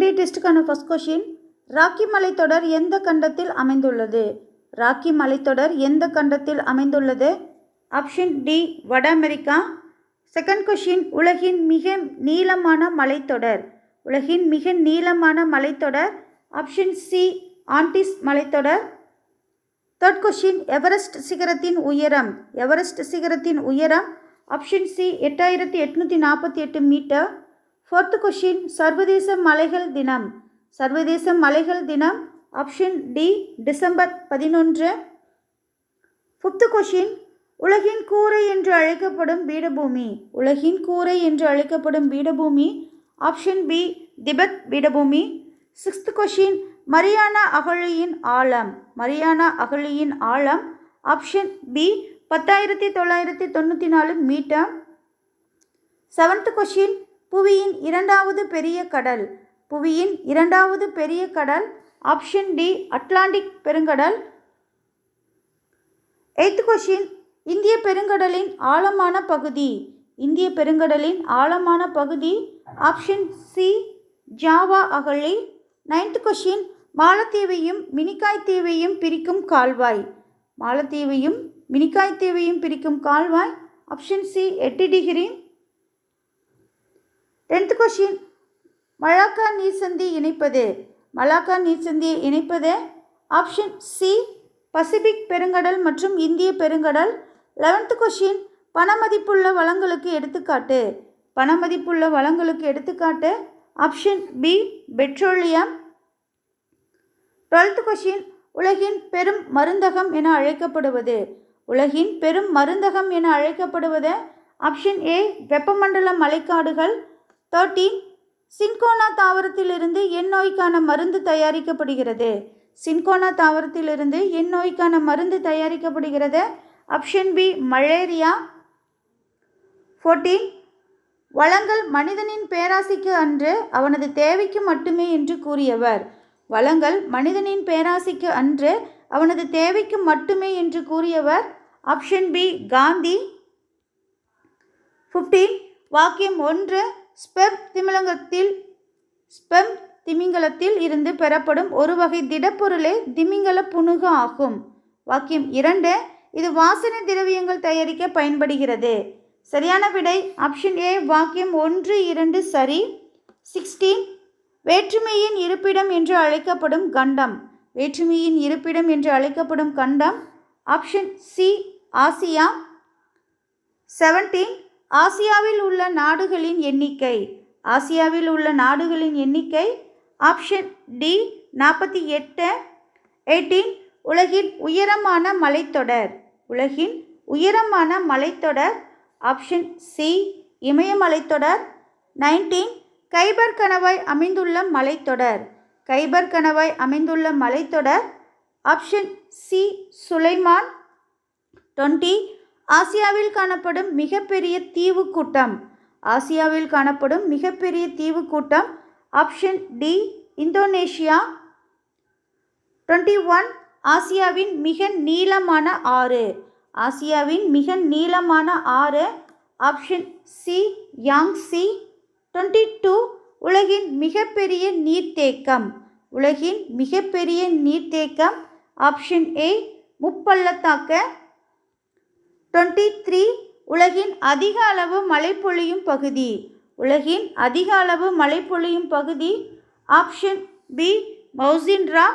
D டெஸ்ட்டுக்கான first question Rocky மலைத்தொடர் எந்த கண்டத்தில் அமைந்துள்ளது? ராக்கி மலைத்தொடர் எந்த கண்டத்தில் அமைந்துள்ளது? ஆப்ஷன் டி வட அமெரிக்கா. செகண்ட் கொஷின் உலகின் மிக நீளமான மலைத்தொடர் உலகின் மிக நீளமான மலைத்தொடர் ஆப்ஷன் சி ஆண்டிஸ் மலைத்தொடர் தேர்ட் கொஷின் எவரெஸ்ட் சிகரத்தின் உயரம். எவரெஸ்ட் சிகரத்தின் உயரம். ஆப்ஷன் சி எட்டாயிரத்தி எட்நூற்றி நாற்பத்தி எட்டு மீட்டர் ஃபோர்த்து கொஷின் சர்வதேச மலைகள் தினம். சர்வதேச மலைகள் தினம் ஆப்ஷன் டி டிசம்பர் பதினொன்று. ஃபிஃப்த்து கொஷின் உலகின் கூரை என்று அழைக்கப்படும் பீடபூமி. உலகின் கூரை என்று அழைக்கப்படும் பீடபூமி ஆப்ஷன் பி திபெத் பீடபூமி. சிக்ஸ்த் கொஷின் மரியானா அகழியின் ஆழம். மரியானா அகழியின் ஆழம் ஆப்ஷன் பி பத்தாயிரத்தி தொள்ளாயிரத்தி தொண்ணூற்றி நாலு மீட்டர். செவன்த் கொஷின் புவியின் இரண்டாவது பெரிய கடல். புவியின் இரண்டாவது பெரிய கடல் ஆப்ஷன் டி அட்லாண்டிக் பெருங்கடல். எய்த் கொஷின் இந்திய பெருங்கடலின் ஆழமான பகுதி. இந்திய பெருங்கடலின் ஆழமான பகுதி ஆப்ஷன் சி ஜாவா அகழி. நைன்த் கொஷின் மாலத்தீவையும் மினிக்காய் தீவையும் பிரிக்கும் கால்வாய். மாலத்தீவையும் மினிக்காய் தீவையும் பிரிக்கும் கால்வாய் ஆப்ஷன் சி எட்டு டிகிரி. டென்த் கொஷின் மலாக்கா நீர்சந்தி இணைப்பது. மலாக்கா நீர்சந்தியை இணைப்பது. ஆப்ஷன் சி பசிபிக் பெருங்கடல் மற்றும் இந்திய பெருங்கடல். லெவன்த் கொஷின் பணமதிப்புள்ள வளங்களுக்கு எடுத்துக்காட்டு. பணமதிப்புள்ள வளங்களுக்கு எடுத்துக்காட்டு. Option B petroleum. Twelfth question உலகின் பெரும் மருந்தகம் என அழைக்கப்படுவது. உலகின் பெரும் மருந்தகம் என அழைக்கப்படுவது. ஆப்ஷன் ஏ வெப்பமண்டல மழைக்காடுகள் தேர்ட்டீன் சின்கோனா தாவரத்திலிருந்து என் நோய்க்கான மருந்து தயாரிக்கப்படுகிறது. சின்கோனா தாவரத்திலிருந்து என் நோய்க்கான மருந்து தயாரிக்கப்படுகிறது. Option B malaria. ஃபோர்டீன். வளங்கள் மனிதனின் பேராசைக்கு அன்று அவனது தேவைக்கு மட்டுமே என்று கூறியவர். வளங்கள் மனிதனின் பேராசைக்கு அன்று அவனது தேவைக்கு மட்டுமே என்று கூறியவர். Option B Gandhi. ஃபிஃப்டீன் வாக்கியம் ஒன்று ஸ்பெம் திமிலங்கத்தில் ஸ்பெம் திமிங்கலத்தில் இருந்து பெறப்படும் ஒரு வகை திடப்பொருளே திமிங்கல புணுகு ஆகும். வாக்கியம் இரண்டு இது வாசனை திரவியங்கள் தயாரிக்க பயன்படுகிறது. சரியான விடை ஆப்ஷன் ஏ வாக்கியம் ஒன்று இரண்டு சரி. சிக்ஸ்டீன் வேற்றுமையின் இருப்பிடம் என்று அழைக்கப்படும் கண்டம். வேற்றுமையின் இருப்பிடம் என்று அழைக்கப்படும் கண்டம். Option C Asia. செவன்டீன் ஆசியாவில் உள்ள நாடுகளின் எண்ணிக்கை. ஆசியாவில் உள்ள நாடுகளின் எண்ணிக்கை ஆப்ஷன் டி நாற்பத்தி எட்டு எயிட்டீன் உலகின் உயரமான மலைத்தொடர். உலகின் உயரமான மலைத்தொடர் ஆப்ஷன் சி இமயமலைத்தொடர் நைன்டீன் கைபர் கணவாய் அமைந்துள்ள மலைத்தொடர். கைபர் கணவாய் அமைந்துள்ள மலைத்தொடர் ஆப்ஷன் சி சுலைமான். டுவெண்ட்டி ஆசியாவில் காணப்படும் மிகப்பெரிய தீவு கூட்டம். ஆசியாவில் காணப்படும் மிகப்பெரிய தீவு கூட்டம் option D Indonesia. Twenty one ஆசியாவின் மிக நீளமான ஆறு. ஆசியாவின் மிக நீளமான ஆறு option C Yangtze twenty two உலகின் மிகப்பெரிய நீர்த்தேக்கம். உலகின் மிகப்பெரிய நீர்த்தேக்கம் ஆப்ஷன் ஏ முப்பள்ளத்தாக்க. டுவெண்ட்டி த்ரீ உலகின் அதிக அளவு மழை பொழியும் பகுதி. உலகின் அதிக அளவு மழை பொழியும் பகுதி. Option B Mawsynram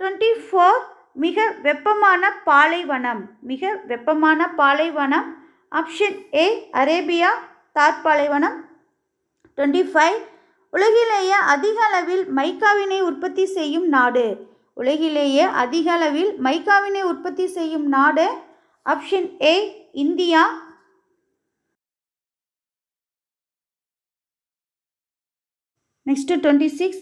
twenty four மிக வெப்பமான பாலைவனம். மிக வெப்பமான பாலைவனம். ஆப்ஷன் ஏ அரேபியா தார் பாலைவனம். டுவெண்ட்டி ஃபைவ் உலகிலேயே அதிக அளவில் மைக்காவினை உற்பத்தி செய்யும் நாடு. உலகிலேயே அதிக அளவில் மைக்காவினை உற்பத்தி செய்யும் நாடு option A India next twenty six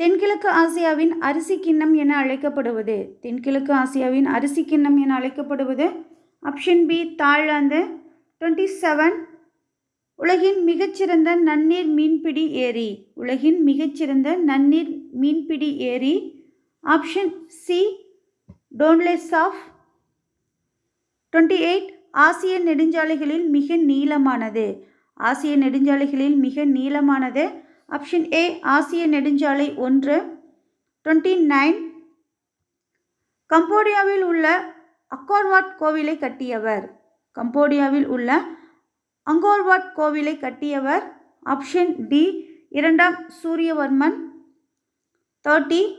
தென்கிழக்கு ஆசியாவின் அரிசி கிண்ணம் என அழைக்கப்படுவது. தென்கிழக்கு ஆசியாவின் அரிசி கிண்ணம் என அழைக்கப்படுவது. Option B Thailand. Twenty seven உலகின் மிகச்சிறந்த நன்னீர் மீன்பிடி ஏரி. உலகின் மிகச்சிறந்த நன்னீர் மீன்பிடி ஏரி. Option C Tonle Sap twenty eight ஆசிய நெடுஞ்சாலைகளில் மிக நீளமானது. ஆசிய நெடுஞ்சாலைகளில் மிக நீளமானது. ஆப்ஷன் ஏ ஆசிய நெடுஞ்சாலை ஒன்று. டுவெண்ட்டி நைன் கம்போடியாவில் உள்ள அக்கோர்வாட் கோவிலை கட்டியவர். கம்போடியாவில் உள்ள அங்கோர்வாட் கோவிலை கட்டியவர். ஆப்ஷன் டி இரண்டாம் சூரியவர்மன். தேர்ட்டி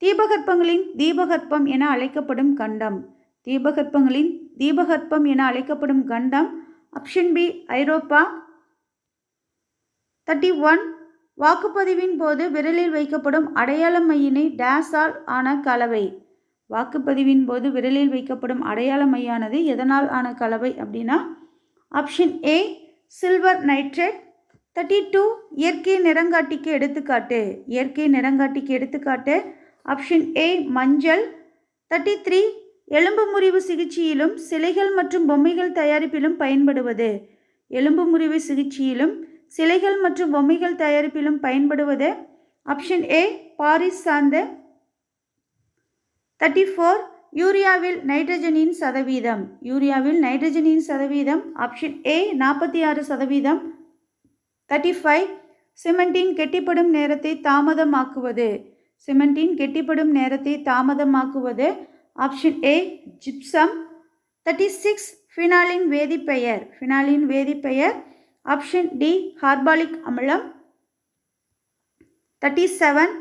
தீபகற்பங்களின் தீபகற்பம் என அழைக்கப்படும் கண்டம். தீபகற்பங்களின் தீபகற்பம் என அழைக்கப்படும் கண்டம் ஆப்ஷன் பி ஐரோப்பா. தேர்ட்டி ஒன் வாக்குப்பதிவின் போது விரலில் வைக்கப்படும் அடையாள மையினை டேஸால் ஆன கலவை. வாக்குப்பதிவின் போது விரலில் வைக்கப்படும் அடையாள மையானது எதனால் ஆன கலவை அப்படின்னா option A silver nitrate thirty two இயற்கை நிறங்காட்டிக்கு எடுத்துக்காட்டு. இயற்கை நிறங்காட்டிக்கு எடுத்துக்காட்டு. ஆப்ஷன் ஏ மஞ்சள். தேர்ட்டி த்ரீ எலும்பு முறிவு சிகிச்சையிலும் சிலைகள் மற்றும் பொம்மைகள் தயாரிப்பிலும் பயன்படுவது. எலும்பு முறிவு சிகிச்சையிலும் சிலைகள் மற்றும் பொம்மைகள் தயாரிப்பிலும் பயன்படுவது. ஆப்ஷன் ஏ பாரிஸ் சார்ந்த தேர்ட்டி ஃபோர் யூரியாவில் நைட்ரஜனின் சதவீதம். யூரியாவில் நைட்ரஜனின் சதவீதம். ஆப்ஷன் ஏ நாற்பத்தி ஆறு சதவீதம். தேர்ட்டி ஃபைவ் சிமெண்டின் கெட்டிப்படும் நேரத்தை தாமதமாக்குவது. சிமெண்டின் கெட்டிப்படும் நேரத்தை தாமதமாக்குவது. Option A gypsum. Thirty six ஃபினாலின் வேதிப்பெயர். ஃபினாலின் வேதிப்பெயர். ஆப்ஷன் டி ஹார்பாலிக் அமிலம். தேர்ட்டி செவன்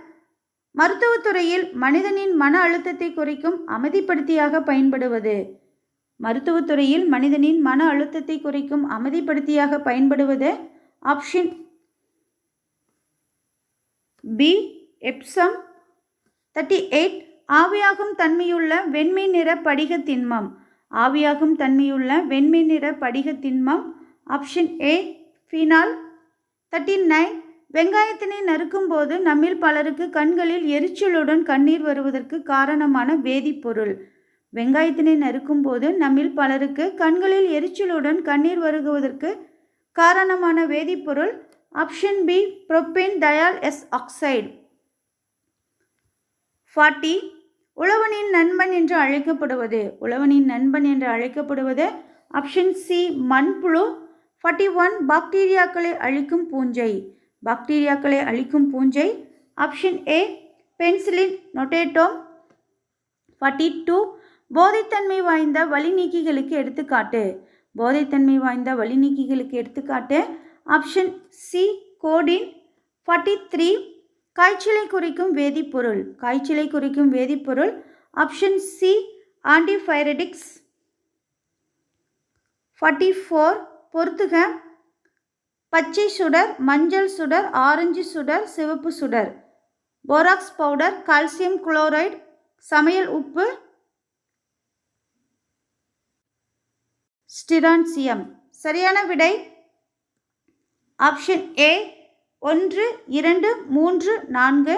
மருத்துவத்துறையில் மனிதனின் மன அழுத்தத்தை குறைக்கும் அமைதிப்படுத்தியாக பயன்படுவது. மருத்துவத்துறையில் மனிதனின் மன அழுத்தத்தை குறைக்கும் அமைதிப்படுத்தியாக பயன்படுவது. Option B Epsom. Thirty eight ஆவியாகும் தன்மையுள்ள வெண்மை நிற படிக திண்மம். ஆவியாகும் தன்மையுள்ள வெண்மை நிற படிக திண்மம். Option A phenol thirty nine வெங்காயத்தினை நறுக்கும்போது நம்மில் பலருக்கு கண்களில் எரிச்சலுடன் கண்ணீர் வருவதற்கு காரணமான வேதிப்பொருள். வெங்காயத்தினை நறுக்கும்போது நம்மில் பலருக்கு கண்களில் எரிச்சலுடன் கண்ணீர் வருகுவதற்கு காரணமான வேதிப்பொருள். Option B propanethial S oxide forty உழவனின் நண்பன் என்று அழைக்கப்படுவது. உழவனின் நண்பன் என்று அழைக்கப்படுவது ஆப்ஷன் சி மண்புழு. ஃபார்ட்டி ஒன் பாக்டீரியாக்களை அழிக்கும் பூஞ்சை. பாக்டீரியாக்களை அழிக்கும் பூஞ்சை. Option A penicillin notatum forty two போதைத்தன்மை வாய்ந்த வழி நீக்கிகளுக்கு எடுத்துக்காட்டு. போதைத்தன்மை வாய்ந்த வழி நீக்கிகளுக்கு எடுத்துக்காட்டு. Option C codeine forty three காய்ச்சலை குறிக்கும் வேதிப்பொருள். காய்ச்சலை குறிக்கும் வேதிப்பொருள் option C antipyretics forty four பொறுத்துக பச்சை சுடர் மஞ்சள் சுடர் ஆரஞ்சு சுடர் சிவப்பு சுடர். போராக்ஸ் பவுடர் கால்சியம் குளோரைடு சமையல் உப்பு. ஸ்டிரான்சியம் சரியான விடை ஆப்ஷன் ஏ ஒன்று இரண்டு மூன்று நான்கு.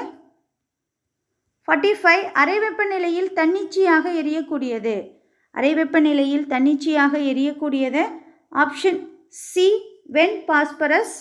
ஃபார்ட்டி ஃபைவ் அரை வெப்பநிலையில் தன்னிச்சையாக எரியக்கூடியது. அரை வெப்பநிலையில் தன்னிச்சையாக எரியக்கூடியது. ஆப்ஷன் சி வென் பாஸ்பரஸ்